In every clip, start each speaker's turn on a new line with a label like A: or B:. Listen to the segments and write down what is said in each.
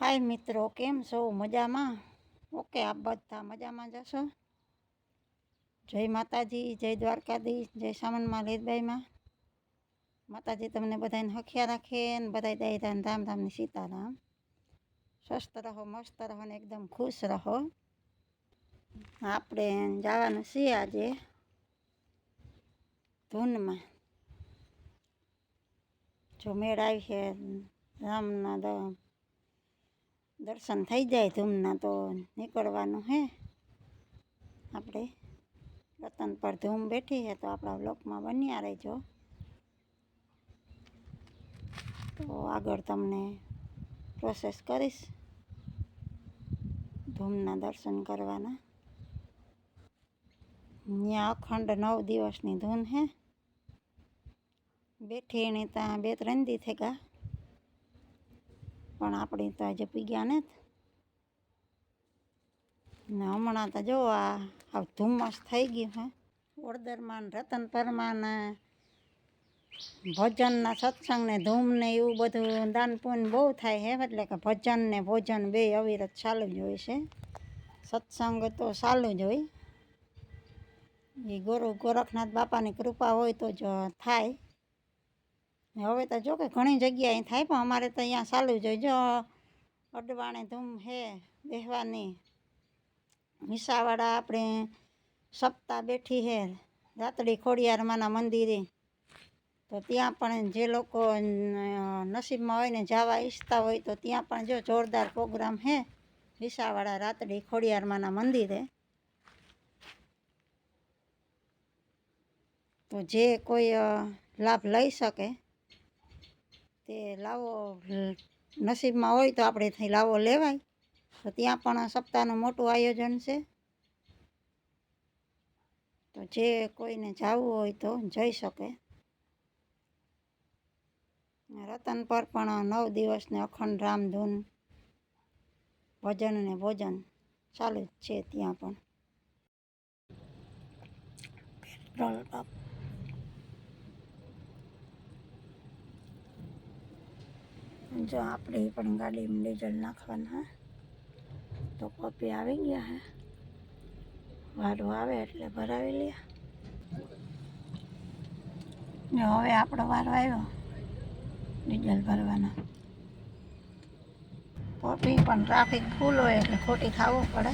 A: હાય મિત્રો, કેમ છો? મજામાં? ઓકે, આપ બધા મજામાં જશો જય માતાજી, જય દ્વારકાધીશ, જય સામનમાં લીધબાઈમાં માતાજી તમને બધાને હખ્યા રાખે ને બધા દયાધાન રામ રામની સીતારામ. સ્વસ્થ રહો, મસ્ત રહો ને એકદમ ખુશ રહો. આપણે જવાનું છીએ આજે ધૂનમાં. જો મેળ આવી છે રામના દર્શન થઈ જાય ધૂમના તો નીકળવાનું હે. આપણે રતન પર ધૂમ બેઠી હે તો આપણા બ્લોકમાં બન્યા રહેજો. તો આગળ તમને પ્રોસેસ કરીશ. ધૂમના દર્શન કરવાના. ત્યાં અખંડ નવ દિવસની ધૂન હે. બેઠી એની ત્યાં બે ત્રણ દી થઈ પણ આપણે તો આજે પીગ્યા ને ને હમણાં તો જો આ ધુમ્મસ થઈ ગયું હે. ઓળદરમાં ને રતનપરમાં ભજનના સત્સંગને ધૂમને એવું બધું દાન પૂન બહુ થાય હે, એટલે કે ભજન ને ભોજન બે અવિરત ચાલુ જ હોય છે. સત્સંગ તો ચાલુ જ હોય. એ ગુરુ ગોરખનાથ બાપાની કૃપા હોય તો જ થાય. હવે તો જો કે ઘણી જગ્યાએ થાય, પણ અમારે તો અહીંયા ચાલુ જ જો અડવાણે ધૂમ હે બેહવાની. વિસાવાડા આપણે સપ્તાહ બેઠી હે રાતડી ખોડિયારમાંના મંદિરે. તો ત્યાં પણ જે લોકો નસીબમાં હોય ને જવા ઈચ્છતા હોય, તો ત્યાં પણ જો જોરદાર પ્રોગ્રામ હે વિસાવાડા રાતડી ખોડિયારમાંના મંદિરે. તો જે કોઈ લાભ લઈ શકે તે લાવો નસીબમાં હોય તો આપણે ત્યાં લાવો લેવાય. તો ત્યાં પણ સપ્તાહનું મોટું આયોજન છે. તો જે કોઈને જવું હોય તો જઈ શકે. રતન પર પણ નવ દિવસને અખંડ રામધૂન ભજન ને ભોજન ચાલુ જ છે ત્યાં પણ. પેટ્રોલ પંપ જો આપણે પણ ગાડીમાં ડીઝલ નાખવાના તો કોપી આવી ગયા હે. વારો આવે એટલે ભરાવી લે. જો હવે આપણો વારો આવ્યો. ડીઝલ ભરવાનો. કોપી પણ ટ્રાફિક ફૂલ હોય એટલે ખોટી ખાવું પડે.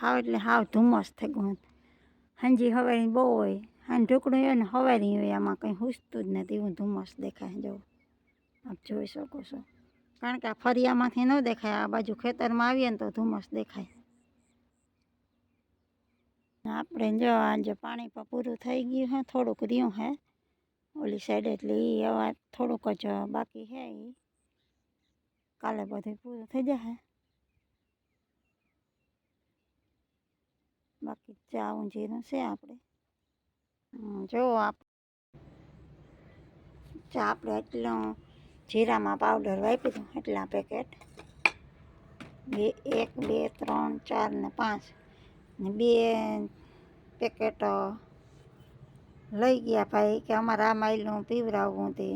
A: હાવ એટલે હાવ ધુમ્મસ થઈ ગયું હાંજી હવારી બહુ હોય. હાન ઢુકડું હોય ને હવારી હોય, આમાં કંઈ હુસતું જ નથી, એવું ધુમ્મસ દેખાય જો આપ જોઈ શકો છો. કારણ કે આ ફરિયામાંથી ન દેખાય, આ બાજુ ખેતરમાં આવીએ ને તો ધુમ્મસ દેખાય. આપણે જો આજે પાણી પણ પૂરું થઈ ગયું હે, થોડુંક રહ્યું હે. ઓલી સાઈડ એટલે એ હવે થોડુંક જ બાકી હે એ કાલે બધું પૂરું થઈ જશે. બાકી ચા ઊંધીનું છે આપણે જો આપ ચા આપણે એટલો જીરામાં પાવડર વાપી દઉં એટલા પેકેટ બે એક, બે, ત્રણ, ચાર ને પાંચ ને બે પેકેટ લઈ ગયા ભાઈ કે અમારે આ માઇલનું પીવરાવવું તે.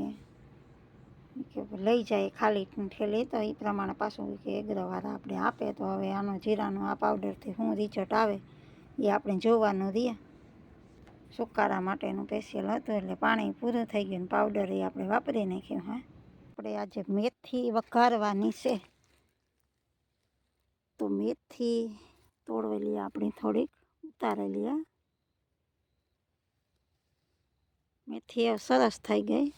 A: કે લઈ જાય ખાલી ઠેલી તો એ પ્રમાણે પાછું કે એગ્રોવાળા આપણે આપે તો હવે આનો જીરાનો આ પાવડરથી શું રિઝલ્ટ આવે. એ આપણે જોવાનું રહે સુકારા માટેનું સ્પેશિયલ હતું એટલે પાણી પૂરું થઈ ગયું ને પાવડર એ આપણે વાપરી નાખ્યું, હા. આપણે આજે મેથી વઘારવાની છે. તો મેથી તો તોડવી લઈએ આપણી થોડીક ઉતારી લઈએ મેથી હવે સરસ થઈ ગઈ.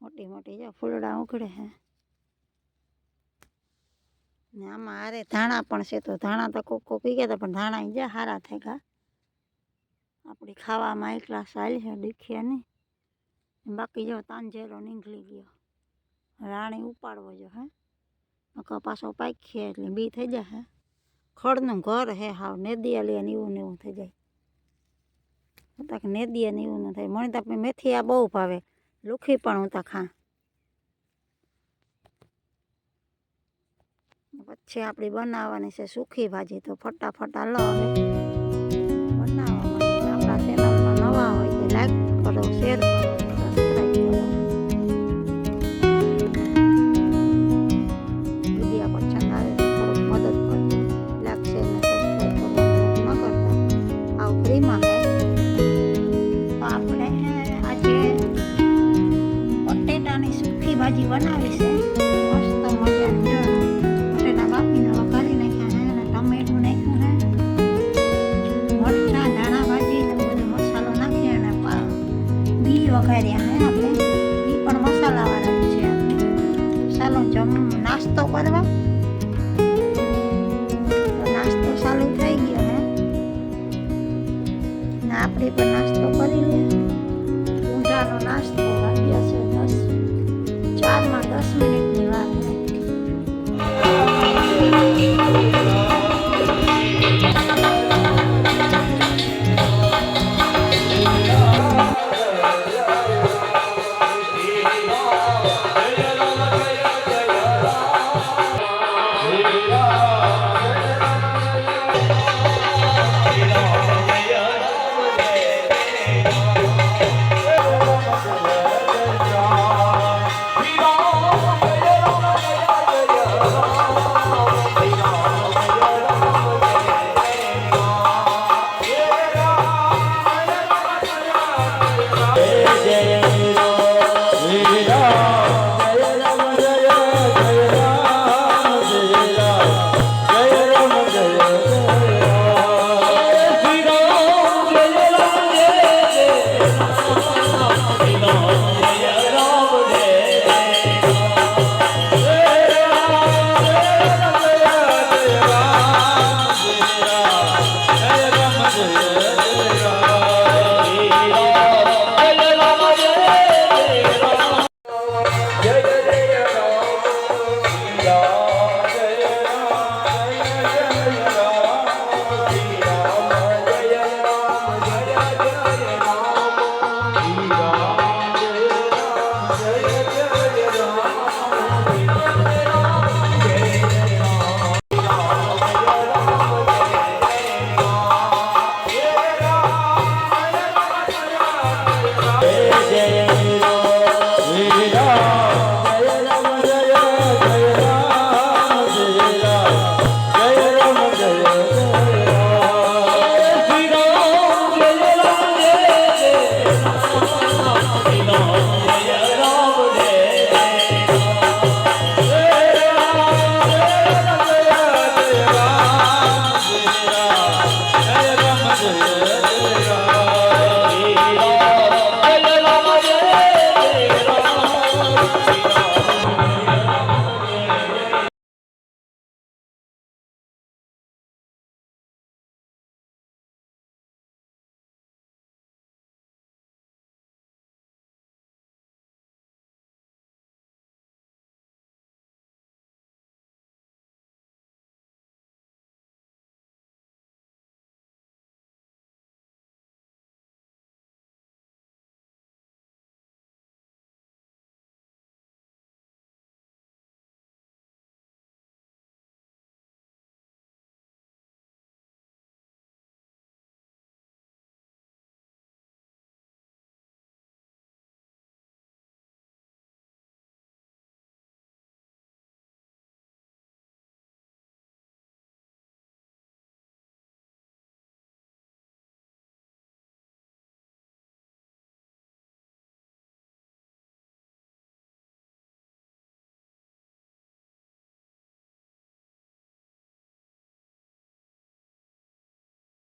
A: મોટી મોટી જો ફૂલડા ઉઘડે છે ને આમાં હારે ધાણા પણ છે તો ધાણા તો કોક કોક ગયા પણ ધાણા ઈ સારા થઈ ગયા. આપણી ખાવામાં એકલા સાલ છે દીખ્યા નહીં. બાકી જો તાંજેલો નીકળી ગયો. રાણી ઉપાડવો જો, હે. પાછો પાકીએ એટલે બી થઈ જાય, હે. ખડનું ઘર હે હાવ નેદિયા ને એવું ને એવું થઈ જાય. તક નેદિયા ને એવું ન થાય. મને તો મેથી આ બહુ ભાવે. લુખી પણ હું. તો ખા પછી આપણી બનાવવાની છે સૂકી ભાજી તો ફટાફટા લો હવે. કરીને ઊંધાનો નાસ્તો વાગ્યા છે દસ ચારમાં દસ મિનિટની વાત Yeah.